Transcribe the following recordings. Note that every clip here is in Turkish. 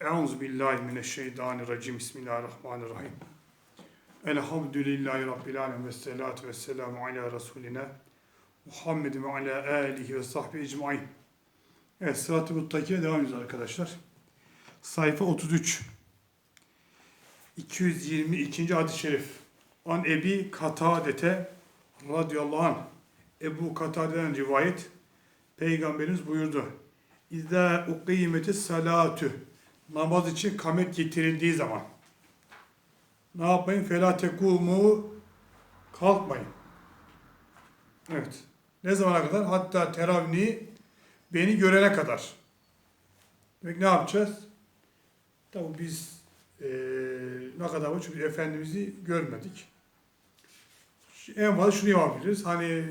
Euzu billahi mineşşeytanirracim. Bismillahirrahmanirrahim. Elhamdülillahi rabbil alamin ve salatu vesselamu ala resulina Muhammedin ve ala alihi ve sahbihi ecmaîn. Evet, Sırat-ı Muttaki'ye devam ediyoruz arkadaşlar. Sayfa 33. 222. hadis-i şerif. An Ebi Katadete radıyallahu anh. Ebu Katade'den rivayet. Peygamberimiz buyurdu. İzâ ukîmeti salâtü. Namaz için kamet getirildiği zaman. Ne yapmayın? Felâ tekûmû. Kalkmayın. Evet. Ne zamana kadar? Hatta teravni beni görene kadar. Demek ne yapacağız? Tabi biz eee, ne kadar var? Çünkü Efendimiz'i görmedik. En fazla şunu yapabiliriz. Hani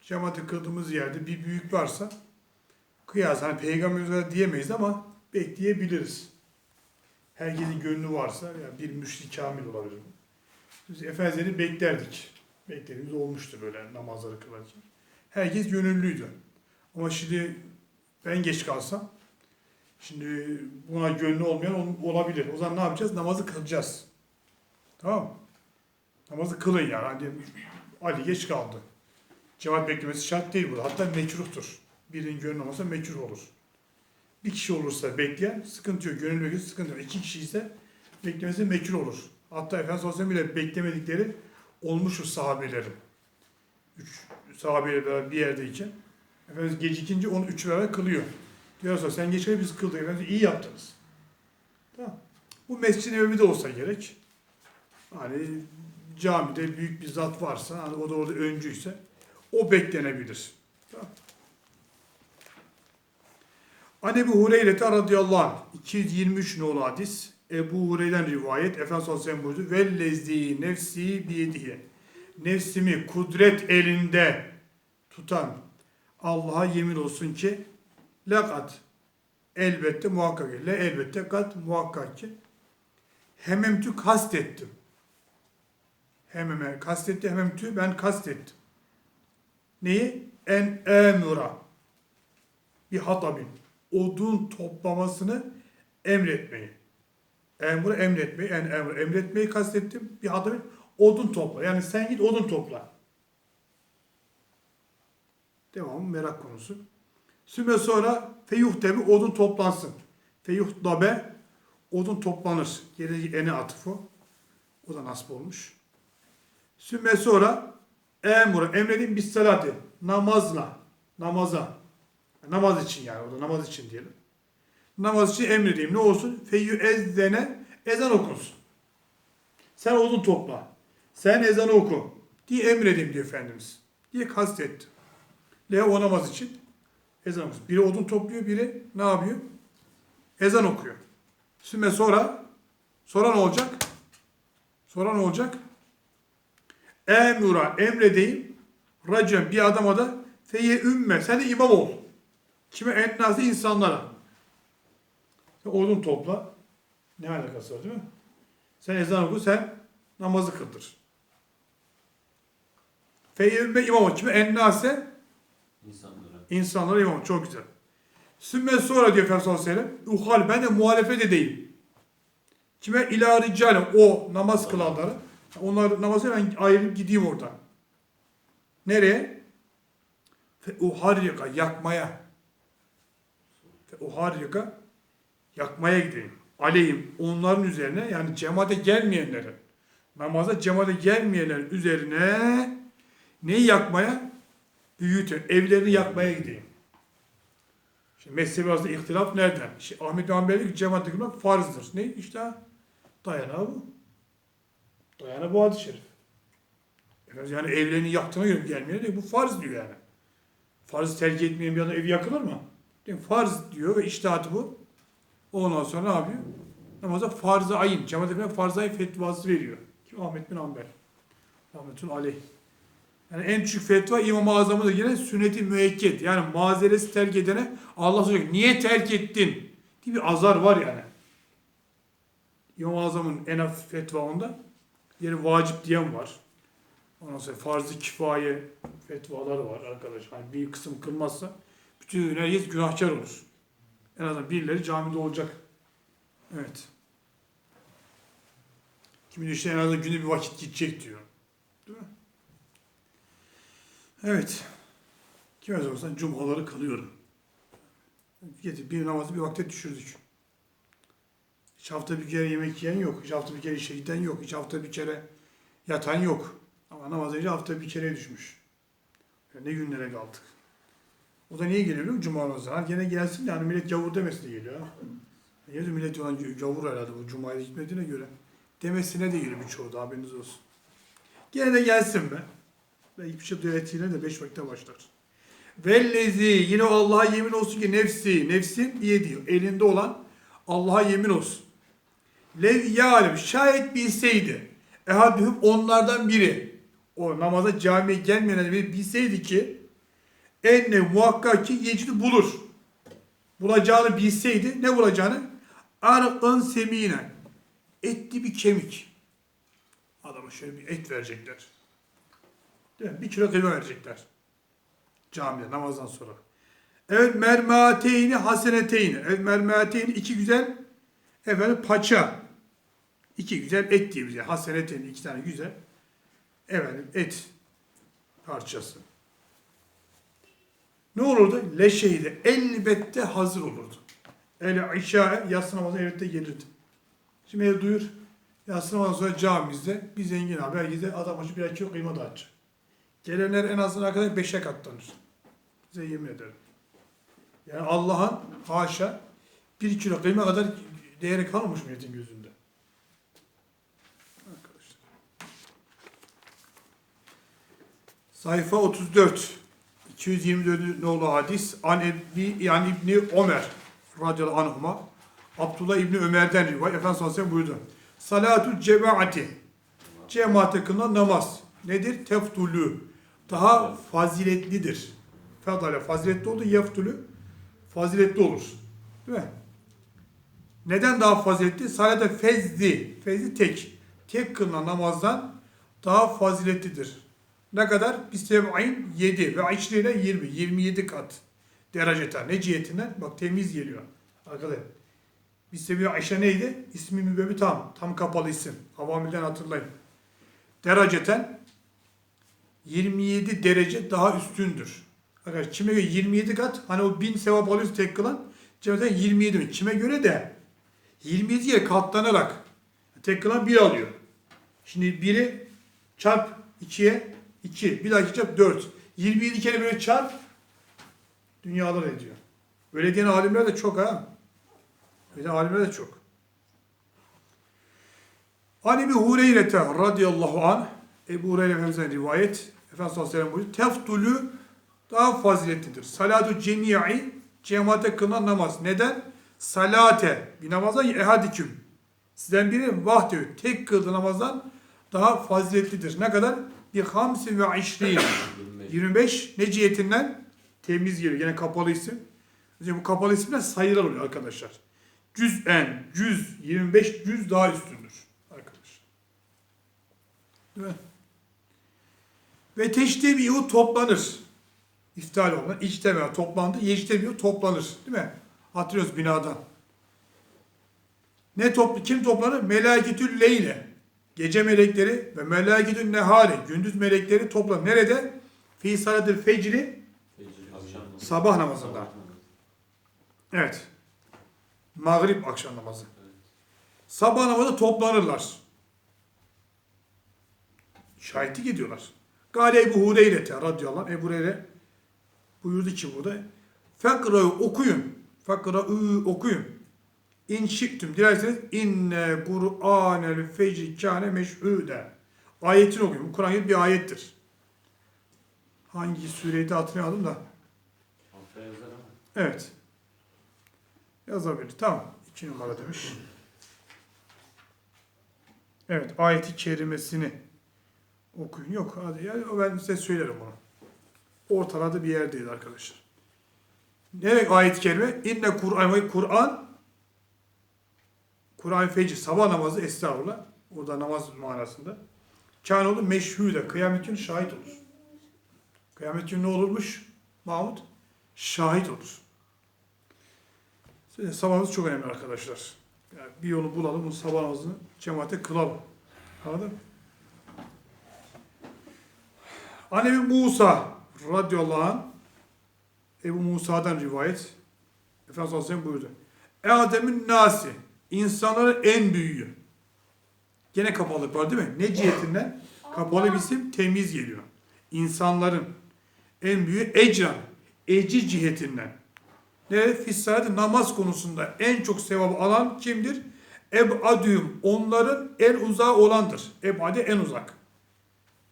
cemaati kıldığımız yerde bir büyük varsa kıyas hani peygamberimiz var diyemeyiz ama bekleyebiliriz. Herkesin gönlü varsa yani bir müşrik kamil olabilir. Biz Efendimiz'i beklerdik. Beklediğimiz olmuştu böyle namazları kılarken. Herkes gönüllüydü. Ama şimdi ben geç kalsam şimdi buna gönlü olmayan ol- olabilir. O zaman ne yapacağız? Namazı kılacağız. Tamam? Namazı kılın yani. Hani Ali geç kaldı. Cevap beklemesi şart değil bu. Hatta mekruhtur. Birinin gönlü olmasa mekruh olur. Bir kişi olursa bekleyen sıkıntı yok. Gönül bekliyorsa sıkıntı yok. İki kişi ise beklemesi mekruh olur. Hatta Efendimiz Aleyhisselam bile beklemedikleri olmuştur sahabelerin. Üç sahabeyle beraber bir yerdeyken. Efendimiz gecikince onu üç beraber kılıyor. Diyor sonra sen geç kal, biz kıldık. Efendimiz iyi yaptınız. Tamam. Bu mescid-i Nebevi'de olsa gerek. Hani camide büyük bir zat varsa, hani o da orada öncüyse o beklenebilir. Tamam. An Ebu Hureyre radıyallahu anh 223 nolu hadis Ebu Hureyre'den rivayet Efendimiz sallallahu aleyhi ve sellem buyurdu. Vellezî nefsi biyedihi Nefsimi kudret elinde tutan Allah'a yemin olsun ki lakat elbette muhakkak le elbette kat muhakkak ki hememtü kastettim. Hememe kastetti hememtü ben kastettim. Neyi? En emura bir hatabin odun toplamasını emretmeyi. Emru emretmeyi, en emru emretmeyi kastettim. Bir hatabin odun topla. Yani sen git odun topla. Devamı merak konusu. Süme sonra feyuhtebi odun toplansın. Feyuhtabe odun toplanır. Geri ene atıfı. O da nasip olmuş. Sümme sonra emru emredin bis salati namazla namaza namaz için yani orada namaz için diyelim. Namaz için emredeyim ne olsun? Feyyü ezzene ezan okunsun. Sen odun topla. Sen ezanı oku. Diye emredeyim diyor Efendimiz. Diye kastetti. Le o namaz için ezan okusun. Biri odun topluyor, biri ne yapıyor? Ezan okuyor. Sümme sonra sonra ne olacak? Sonra ne olacak? Emura emredeyim. Racem bir adama da feye ümme. Sen de imam ol. Kime? Ennası insanlara. Sen odun topla. Ne alakası var değil mi? Sen ezan oku, sen namazı kıldır. Feye ümme imam. Kime? Ennase insanlara. insanlara imam. Çok güzel. Sümme sonra diyor Efendimiz sallallahu aleyhi ve sellem. Uhal ben de muhalefet edeyim. Kime? İlâ ricale. O namaz kılanlara. Onlar namazı ben ayrılıp gideyim oradan. Nereye? Fe uharrika yakmaya. Fe uharrika yakmaya gideyim. Aleyhim onların üzerine yani cemaate gelmeyenlerin namaza cemaate gelmeyenlerin üzerine neyi yakmaya? Büyütün. Evlerini yakmaya gideyim. Şimdi mezhebi arasında ihtilaf nereden? Şimdi Ahmet bin Hanbel diyor ki cemaate girmek farzdır. Ne? İşte dayanağı bu. Dayanağı bu hadis-i şerif. Yani evlerini yaktığına göre gelmiyor değil. Bu farz diyor yani. Farz terk etmeyen bir adam evi yakılır mı? Değil mi? Farz diyor ve iştihatı bu. Ondan sonra ne yapıyor? Namaza farz-ı ayın. Cemaat efendim farz-ı ayın fetvası veriyor. Kim? Ahmet bin Hanbel. Rahmetun aleyh. Yani en küçük fetva İmam-ı Azam'ı da yine sünnet-i. Yani mazeresi terk edene Allah söylüyor. Niye terk ettin? diye bir azar var yani. İmam-ı Azam'ın en hafif fetva onda. Vacip diyen var. Ondan sonra farz-ı kifaye fetvaları var arkadaş. Hani bir kısım kılmazsa bütün herkes günahkar olur. En azından birileri camide olacak Evet. Kimi işte en azından günde bir vakit gidecek diyor. Değil mi? Evet. Kime sorsan cumaları kalıyorum. Bir namazı bir vakte düşürdük. Hiç hafta bir kere yemek yiyen yok. Hiç hafta bir kere işe giden yok. Hiç hafta bir kere yatan yok. Ama namaz hafta bir kere düşmüş. Ne günlere kaldık. O da niye geliyor biliyor musun? Cuma namazına. Ha, Gene gelsin de hani millet gavur demesine de geliyor. diyor millet olan gavur herhalde bu Cuma'ya gitmediğine göre. Demesine de geliyor birçoğu da haberiniz olsun. Gene de gelsin be. Belki bir şey düeltiyle de beş vakitte başlar. Vellezi yine Allah'a yemin olsun ki nefsi, nefsin diye diyor. Elinde olan Allah'a yemin olsun. Lev yâlim şayet bilseydi. Ehadühüm onlardan biri. O namaza camiye gelmeyen biri bilseydi ki enne muhakkak ki yecidi bulur. Bulacağını bilseydi ne bulacağını? Arqan semine. Etli bir kemik. Adama şöyle bir et verecekler. Değil mi? Bir kilo kıyma verecekler. Camide namazdan sonra. Evet mermateyni haseneteyni. Evet mermateyni iki güzel efendim paça. İki güzel et diye yani. Haseneteyni iki tane güzel efendim et parçası. Ne olurdu? Leşeydi. Elbette hazır olurdu. El işa yatsı namazı elbette gelirdi. Şimdi ev duyur. Yatsı namazı sonra camimizde bir zengin abi herkese adam başı bir kilo kıyma dağıtacak. Gelenler en azından arkadaş beşe katlanır. Size yemin ederim. Yani Allah'ın haşa bir kilo kıyma kadar değeri kalmamış milletin gözünde. Arkadaşlar. Sayfa 34. 224 nolu hadis. An Ebi, yani İbni Ömer radıyallahu anhuma. Abdullah İbni Ömer'den rivayet. Efendimiz sallallahu buyurdu. Salatu cemaati. Cemaate kılınan namaz. Nedir? Teftulü. Daha faziletlidir. Fedale faziletli oldu. Yeftulü faziletli olur. Değil mi? Neden daha faziletli? Salate fezdi. Fezdi tek. Tek kılınan namazdan daha faziletlidir. Ne kadar? Biseb'in 7 ve işliyle 20. 27 kat dereceten. Ne cihetinden? Bak temiz geliyor. Arkadaşlar. Bisebi Ayşe neydi? İsmi mübebi tam. Tam kapalı isim. Avamilden hatırlayın. Dereceten 27 derece daha üstündür. Arkadaşlar kime göre 27 kat hani o 1000 sevap alıyoruz tek kılan cemeten 27 bin. Kime göre de 27 yere katlanarak tek kılan 1 alıyor. Şimdi 1'i çarp 2'ye 2. Bir daha 2 çarp 4. 27 kere böyle çarp dünyalar ediyor. Öyle diyen alimler de çok ha. Öyle alimler de çok. Hani bir Hureyre'te radıyallahu anh Ebu Hureyre Efendimiz'den rivayet Efendimiz sallallahu aleyhi ve sellem. Teftulü daha faziletlidir. Salatu cemi'i cemaate kılınan namaz. Neden? Salate bir namaza ehadiküm. Sizden biri vahdü tek kıldığı namazdan daha faziletlidir. Ne kadar? Bir hamsi ve işriyin. 25 ne cihetinden? Temiz geliyor. Yine kapalı isim. Mesela bu kapalı isimler sayılar oluyor arkadaşlar. Cüz'en, cüz, 25 cüz daha üstündür arkadaşlar. Değil mi? Ve teştebihu toplanır. İftal olan, içteme toplandı, yeştebihu toplanır. Değil mi? Hatırlıyoruz binadan. Ne toplu, kim toplanır? Meleketül leyle. Gece melekleri ve meleketül nehari. Gündüz melekleri toplanır. Nerede? Fi salatil fecri. Sabah namazında. Evet. Mağrib akşam namazı. Sabah namazı toplanırlar. Şahitlik ediyorlar. Gale Ebu Hureyre radıyallahu. Ebu Hureyre buyurdu ki burada. Fekra'yı okuyun. Fekra'ı okuyun. İn şiktüm dilerseniz inne Kur'anel fecri kâne meşhûde. Ayetini okuyun. Bu Kur'an bir ayettir. Hangi sureydi hatırlayamadım da. Evet. Yazabilir. Tamam. İki numara demiş. Evet. Ayeti kerimesini okuyun. Yok. Hadi ya ben size söylerim onu. Ortalarda bir yerdeydi arkadaşlar. Ne demek ayet-i kerime? İnne Kur'an Kur'an Kur'an fecr sabah namazı estağfurullah. Orada namaz manasında. Kâne olur meşhûde. Kıyamet günü şahit olur. Kıyamet günü ne olurmuş? Mahmut? Şahit olur. Sabahımız çok önemli arkadaşlar. Yani bir yolu bulalım, bu sabah namazını cemaate kılalım. Anladın mı? Annebi Musa radıyallahu anh Ebu Musa'dan rivayet Efendimiz Aleyhisselam buyurdu. Adem'in nasi insanların en büyüğü. Gene kapalılık var değil mi? Ne cihetinden? Kapalı bir isim temiz geliyor. İnsanların en büyüğü ecran. Eci cihetinden. Ne? Fissaat namaz konusunda en çok sevabı alan kimdir? Ebadühüm. Onların en uzağı olandır. Ebadi en uzak.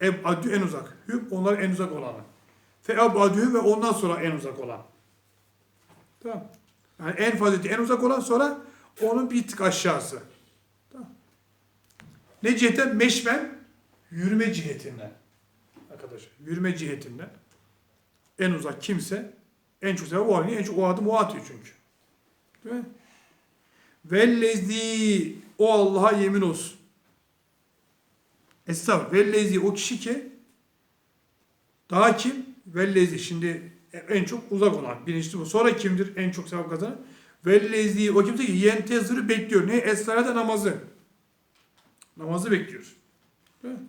Ebadü en uzak. Hüm onlar en uzak olanı. Fe ebadühüm ve ondan sonra en uzak olan. Tamam. Yani en fazileti en uzak olan sonra onun bir tık aşağısı. Ne cihetten? Meşmen yürüme cihetinden. Arkadaşlar yürüme cihetinden en uzak kimse en çok sevap o alıyor. En çok o adım o atıyor çünkü. Değil mi? Vellezi o Allah'a yemin olsun. Estağfurullah. Vellezi o kişi ki daha kim? Vellezi şimdi en çok uzak olan. Birinci bu. Sonra kimdir en çok sevap kazanan? Vellezi o kimse ki yenteziri bekliyor. Ne? Esrarda namazı. Namazı bekliyor. Değil mi?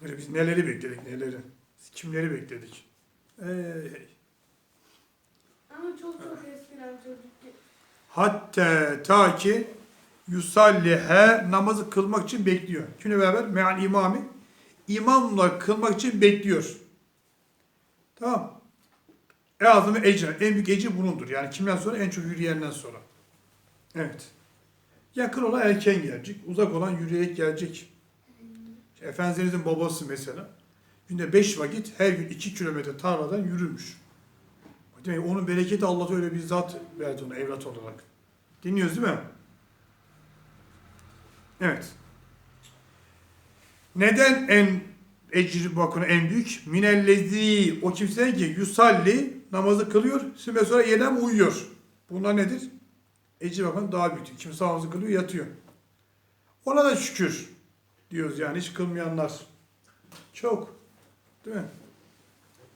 Hani biz neleri bekledik neleri? Kimleri bekledik? Ey. Ama çok çok eskiden çocukken. Hatta ta ki yusallihe namazı kılmak için bekliyor. Kimle beraber? Meal imami. İmamla kılmak için bekliyor. Tamam. E azamı ecre. En büyük ecri bunundur. Yani kimden sonra? En çok yürüyenden sonra. Evet. Yakın olan erken gelecek. Uzak olan yürüyerek gelecek. İşte Efendimizin babası mesela. Günde beş vakit her gün iki kilometre tarladan yürürmüş. Demek onun bereketi Allah öyle bir zat verdi ona evlat olarak. Dinliyoruz değil mi? Evet. Neden en ecri bakın en büyük? Minellezi o kimse ki yusalli namazı kılıyor. Sümme sonra yeniden uyuyor. Bunlar nedir? Ecri bakın daha büyük. Kimse namazı kılıyor yatıyor. Ona da şükür diyoruz yani hiç kılmayanlar. Çok. Değil mi?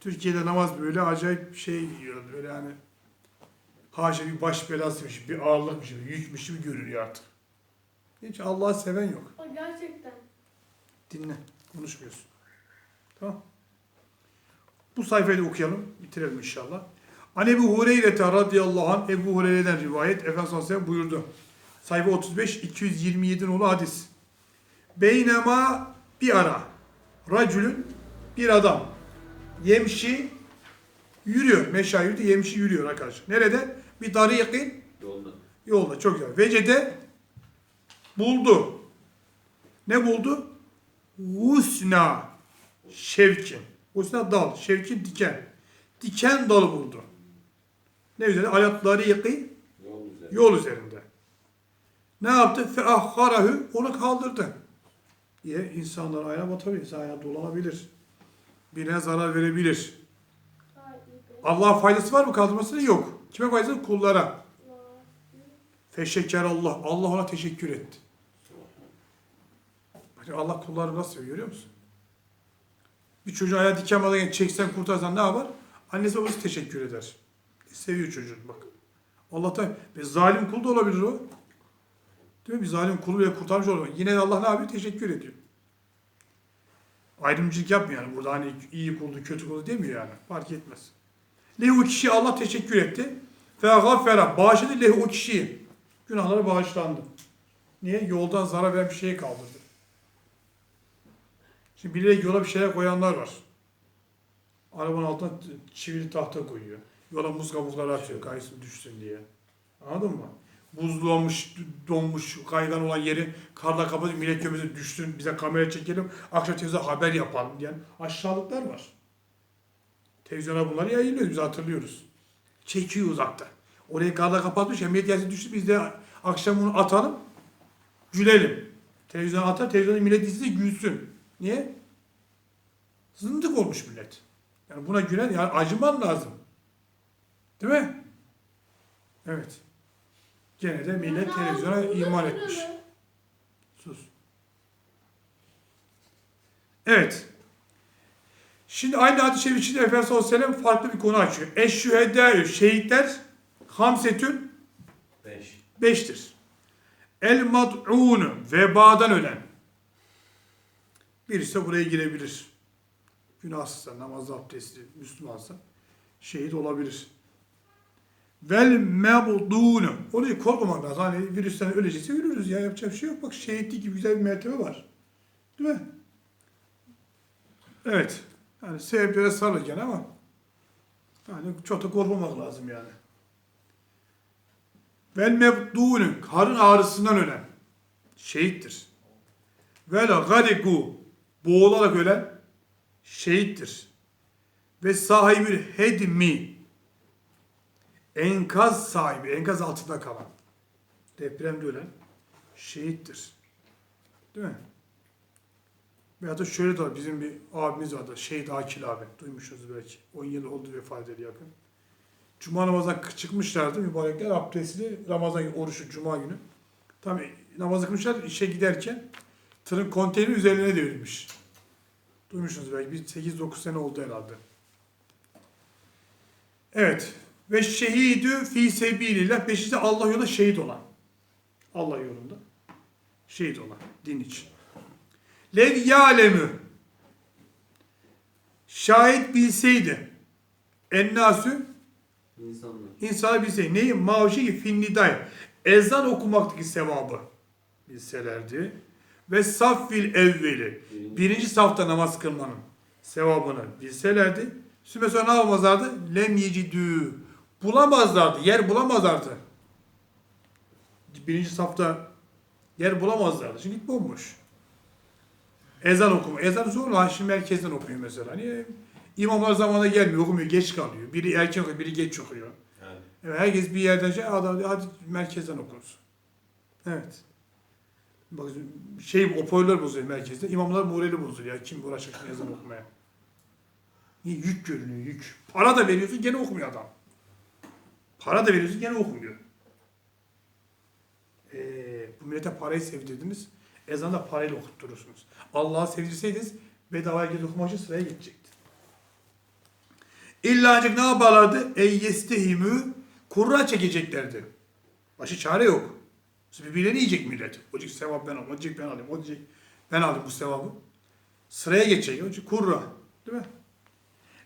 Türkiye'de namaz böyle acayip bir şey yiyor. Böyle hani haşa bir baş belasıymış, bir ağırlıkmış, bir yükmüş gibi görünüyor artık. Hiç Allah'ı seven yok. O gerçekten. Dinle, konuşmuyorsun. Tamam. Bu sayfayı da okuyalım, bitirelim inşallah. An Ebu Hureyre radıyallahu anh, Ebu Hureyre'den rivayet, Efendimiz sallallahu aleyhi ve sellem buyurdu. Sayfa 35, 227 nolu hadis. Beynema bir ara, racülün bir adam, yemşi yürüyor. Meşa yürüdü, yemşi yürüyor arkadaşlar. Nerede? Bir tarikin Yolda. yolda. Çok güzel. Vecede buldu. Ne buldu? Husna şevkin. Husna dal, şevkin diken. Diken dalı buldu. Ne üzerinde? Ayakları yıkı Yol üzerinde. Ne yaptı? Feahharahu onu kaldırdı. Diye insanlar ayağına batabilir. İnsan ayağına dolanabilir. Birine zarar verebilir. Allah'a faydası var mı kaldırmasının? Yok. Kime faydası? Kullara. Feşeker Allah. Allah ona teşekkür etti. Allah kulları nasıl seviyor görüyor musun? Bir çocuğun ayağı diken balığı çeksen kurtarsan ne yapar? Annesi babası teşekkür eder. Seviyor çocuğun bak. Allah'tan ve zalim kul da olabilir o. Değil mi? Bir zalim kulu bile kurtarmış olur. Yine Allah ne yapıyor? Teşekkür ediyor. Ayrımcılık yapmıyor yani. Burada hani iyi kuldu, kötü kuldu demiyor yani. Fark etmez. Lehu kişiye Allah teşekkür etti. Fe gaffera. Bağışladı lehu o kişiyi. Günahları bağışlandı. Niye? Yoldan zarar veren bir şeye kaldırdı. Şimdi bilerek yola bir şeyler koyanlar var. Arabanın altına çivili tahta koyuyor. Yola muz kabukları atıyor kaysın düşsün diye. Anladın mı? Buzluğamış, donmuş, kaygan olan yeri karla kapatıyor. Millet gömesi düşsün, bize kamera çekelim. Akşam televizyonda haber yapalım diyen aşağılıklar var. Televizyona bunları yayınlıyoruz, biz hatırlıyoruz. Çekiyor uzakta. Orayı karla kapatmış, emniyet gelsin düştü, biz de akşam bunu atalım, gülelim. Televizyona atar, televizyonda millet izlesin, gülsün. Niye? Zındık olmuş millet. Yani buna gülen, yani acıman lazım. Değil mi? Evet. Gene de millet televizyona iman etmiş. Sus. Evet. Şimdi aynı hadis-i şerif içinde Efendimiz sallallahu aleyhi ve sellem farklı bir konu açıyor. Eşşühedâ şehitler hamsetün Beş. beştir. El mad'un vebadan ölen. Birisi de buraya girebilir. Günahsızsa, namazda abdestli, Müslümansa şehit olabilir. Vel mebdûnü. Onu korkmamak lazım. Hani virüsten ölecekse ölürüz ya. Yapacak bir şey yok. Bak şehitlik gibi güzel bir mertebe var. Değil mi? Evet. Yani sebeplere sarılırken ama yani çok da korkmamak lazım yani. Vel mebdûnü. Karın ağrısından ölen. Şehittir. Vel gariku. Boğularak ölen. Şehittir. Ve sahibi hedmi enkaz sahibi, enkaz altında kalan, depremde ölen şehittir. Değil mi? Veyahut da şöyle de bizim bir abimiz vardı, Şehit Akil abi, duymuşsunuz belki. 10 yıl oldu vefat edeli yakın. Cuma namazına çıkmışlardı mübarekler, abdestli, Ramazan oruçlu Cuma günü. Tam namazı kılmışlar, işe giderken tırın konteynerin üzerine devrilmiş. Duymuşsunuz belki, bir 8-9 sene oldu herhalde. Evet, ve şehidü fi sebilillah. Beşinci Allah yolunda şehit olan. Allah yolunda. Şehit olan. Din için. Lev ya'lemü. Şahit bilseydi. Ennasü İnsanlar. insanlar bilseydi. Neyi? Mavşi finniday. Ezan okumaktaki sevabı bilselerdi. Ve saffil evveli. Birinci. Safta namaz kılmanın sevabını bilselerdi. Sümme sonra ne yapamazlardı? Lem yecidü. Bulamazlardı. Yer bulamazlardı. Birinci safta yer bulamazlardı. Şimdi bomboş. Ezan okuma. Ezan zor. Ha şimdi merkezden okuyor mesela. Niye? İmamlar zamanında gelmiyor, okumuyor, geç kalıyor. Biri erken okuyor, biri geç okuyor. Evet. Herkes bir yerden şey, hadi, hadi merkezden okunsun. Evet. Bak şey hoparlör bozuyor merkezde. İmamlar morali bozuyor ya. Kim uğraşacak şimdi ezan okumaya? Niye? Yük görünüyor yük. Para da veriyorsun gene okumuyor adam. Para da veriyorsun gene okumuyor. Ee, bu millete parayı sevdirdiniz. Ezanı da parayla okutturursunuz. Allah'ı sevdirseydiniz bedava herkes okumak sıraya geçecekti. İlla ancak ne yaparlardı? Ey yestehimü kurra çekeceklerdi. Başı çare yok. Birbirlerini yiyecek millet. O diyecek sevap ben alayım, o diyecek ben alayım, o diyecek ben alayım bu sevabı. Sıraya geçecek. O diyecek kurra. Değil mi?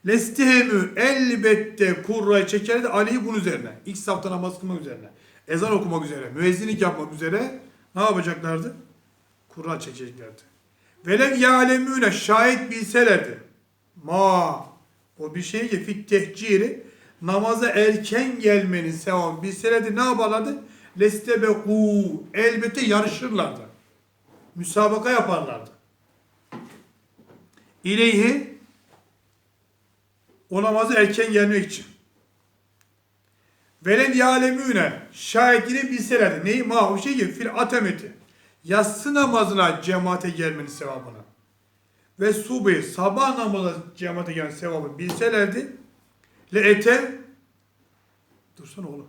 Lestehemü elbette kurrayı çekerdi Ali bunun üzerine. İlk safta namaz kılmak üzerine. Ezan okumak üzere. Müezzinlik yapmak üzere ne yapacaklardı? Kurra çekeceklerdi. Velev yâlemûne şahit bilselerdi. Ma o bir şey ki fit tehciri namaza erken gelmenin sevabı bilselerdi ne yaparlardı? Lestebeku elbette yarışırlardı. Müsabaka yaparlardı. İleyhi o namaza erken gelmek için. Veled yalemüne şahitini bilselerdi. Neyi? Ma o şey gibi fil atemeti. Yatsı namazına cemaate gelmenin sevabını. Ve subi sabah namazına cemaate gelmenin sevabını bilselerdi. Le ete Dursana oğlum.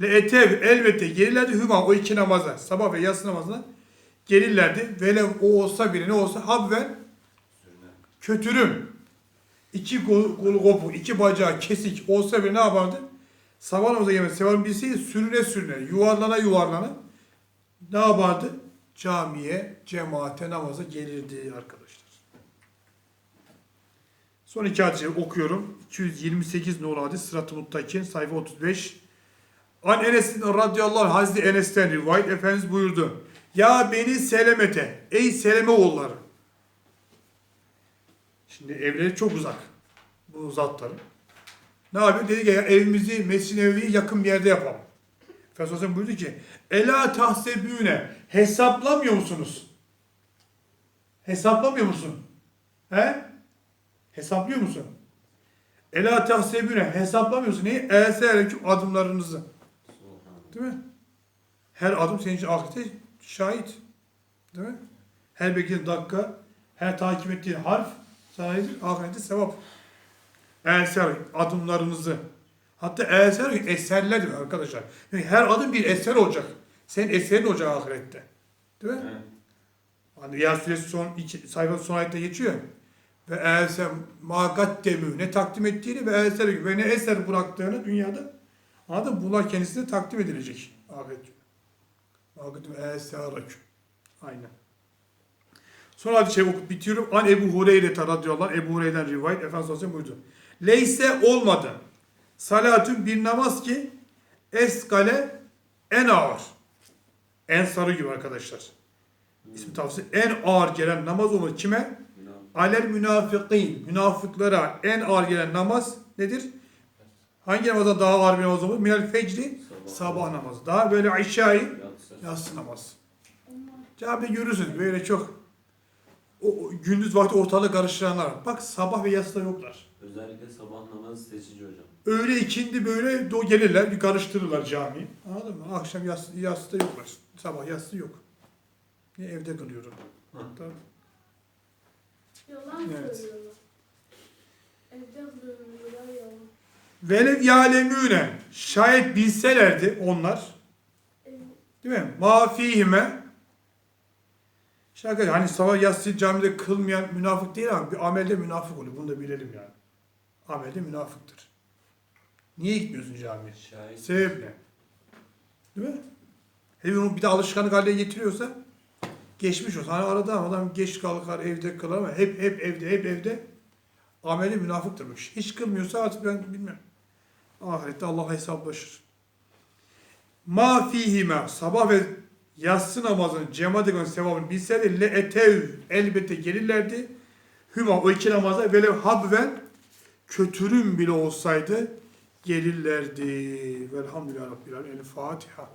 Le etev elbette gelirlerdi hüma o iki namaza sabah ve yatsı namazına gelirlerdi. Velev o olsa bile ne olsa habven kötürüm. İki kolu, kopu, iki bacağı kesik olsa bile ne yapardı? Sabah namazı yemek sevan bilseydi sürüne sürüne, yuvarlana yuvarlana ne yapardı? Camiye, cemaate, namaza gelirdi arkadaşlar. Son iki hadisi okuyorum. 228 nolu hadis Sırat-ı Muttakin sayfa 35. An Enes'in radıyallahu Hazreti Enes'ten rivayet Efendimiz buyurdu. Ya beni selemete, ey seleme oğulları. Şimdi evleri çok uzak bu zatların. Ne yapıyor? Dedi ki evimizi Mescid-i Nebevi'ye yakın bir yerde yapalım. Efendimiz buyurdu ki Ela tahsebüne hesaplamıyor musunuz? Hesaplamıyor musun? He? Hesaplıyor musun? Ela tahsebüne hesaplamıyor musun? Neyi? Esereküm adımlarınızı. Değil mi? Her adım senin için ahirete şahit. Değil mi? Her beklediğin dakika, her takip ettiğin harf sana nedir? Ahirette sevap. Eser adımlarınızı. Hatta eser eserler arkadaşlar. Yani her adım bir eser olacak. Senin eserin olacak ahirette. Değil mi? Evet. Hani Yas suresi son iki, sayfa son ayette geçiyor. Ve eser magat demü ne takdim ettiğini ve eser ve ne eser bıraktığını dünyada anladın mı? Bunlar kendisine takdim edilecek. Ahiret günü. Vakıtüm esaraküm. Aynen. Sonra hadis-i şerif okup bitiyorum. An Ebu Hureyre radıyallahu anh, Ebu Hureyre'den rivayet. Efendimiz Aleyhisselam buyurdu. Leyse olmadı. Salatün bir namaz ki eskale en ağır. En sarı gibi arkadaşlar. İsmi tavsiye en ağır gelen namaz olmadı. Kime? Alel münafıkîn. Münafıklara en ağır gelen namaz nedir? Hangi namazdan daha ağır bir namaz olur? Minel fecri Sabah. sabah namazı. Daha böyle işayı Yatsı. Onlar Camide görürsünüz böyle çok o, o gündüz vakti ortalığı karıştıranlar. var. Bak sabah ve yatsıda yoklar. Özellikle sabah namazı seçici hocam. Öğle ikindi böyle do gelirler bir karıştırırlar camiyi. Anladın mı? Akşam yatsı, yatsıda yoklar. Sabah yatsı yok. Ne evde kılıyorum. Tabii. yalan Evet. söylüyorlar. Evde yalan. Velev yalemüne şayet bilselerdi onlar Değil mi? Mafihime Şaka hani sabah yatsı camide kılmayan münafık değil ama bir amelde münafık oluyor. Bunu da bilelim yani. Amelde münafıktır. Niye gitmiyorsun camiye? Şahit. Sebep ne? Değil mi? Hele onu bir de alışkanlık haline getiriyorsa geçmiş olsun. Hani arada adam geç kalkar evde kılar ama hep hep evde hep evde ameli münafıktır. Hiç kılmıyorsa artık ben bilmem. Ahirette Allah hesaplaşır. Ma fihime sabah ve yatsı namazının cemaat edilen sevabını bilseydi le etev elbette gelirlerdi. Hüma o iki namaza velev habven kötürüm bile olsaydı gelirlerdi. Velhamdülillah Rabbil Alemin. El Fatiha.